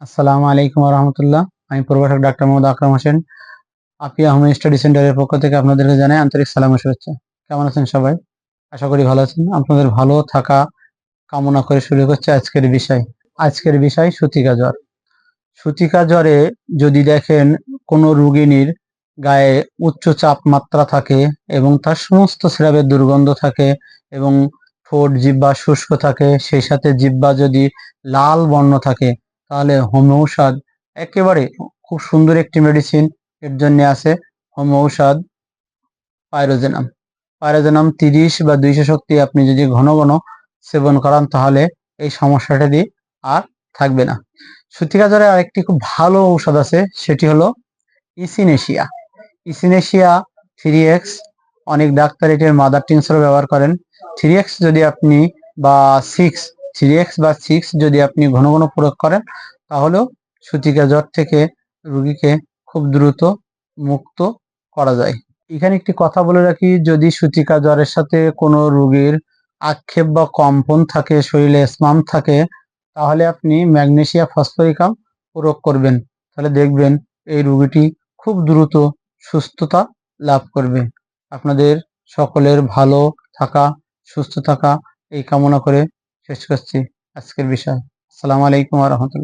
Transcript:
আসসালামু আলাইকুম রহমতুল্লাহ আমি প্রভাষক ডাক্তার মোহাম্মদ আকরাম হোসেন। আপিয়া হোম স্টাডি সেন্টারের পক্ষ থেকে আপনাদেরকে জানাই আন্তরিক সালাম শুভেচ্ছা। কেমন আছেন সবাই? আশা করি ভালো আছেন। আপনাদের ভালো থাকা কামনা করে শুরু করছে আজকের বিষয়। আজকের বিষয় সুতিকা জ্বর। সুতিকা জ্বরে যদি দেখেন কোনো রুগিনীর গায়ে উচ্চ চাপ মাত্রা থাকে এবং তার সমস্ত স্রাবের দুর্গন্ধ থাকে এবং ঠোঁট জিব্বা শুষ্ক থাকে, সেই সাথে জিব্বা যদি লাল বর্ণ থাকে তাহলে হোম ঔষধ একেবারে খুব সুন্দর একটি মেডিসিন এর জন্য আছে হোম ঔষধ পাইরোজেনাম। পাইরোজেনাম তিরিশ বা দুইশো শক্তি আপনি যদি ঘন ঘন সেবন করান তাহলে এই সমস্যাটা দিয়ে আর থাকবে না। সুতিকা জ্বরে আরেকটি খুব ভালো ঔষধ আছে, সেটি হলো ইসিনেশিয়া। ইসিনেশিয়া থ্রি এক্স, অনেক ডাক্তার এটির মাদার টিনসর ব্যবহার করেন। থ্রি এক্স যদি আপনি বা সিক্স থ্রি এক্স বা সিক্স যদি আপনি ঘন ঘন প্রয়োগ করেন, তাহলেও সুতিকা জ্বর থেকে রুগীকে খুব দ্রুত মুক্ত করা যায়। এখানে একটি কথা বলে রাখি, যদি সুতিকা জ্বরের সাথে কোনো রুগীর আক্ষেপ বা কম্পন থাকে, শরীরে স্মাম থাকে, তাহলে আপনি ম্যাগনেসিয়া ফসফরিকাম প্রয়োগ করবেন। তাহলে দেখবেন এই রুগীটি খুব দ্রুত সুস্থতা লাভ করবে। আপনাদের সকলের ভালো থাকা, সুস্থ থাকা এই কামনা করে শেষ করছি। আজকের বিষয়। আসসালামু আলাইকুম রহমতুল্লাহ।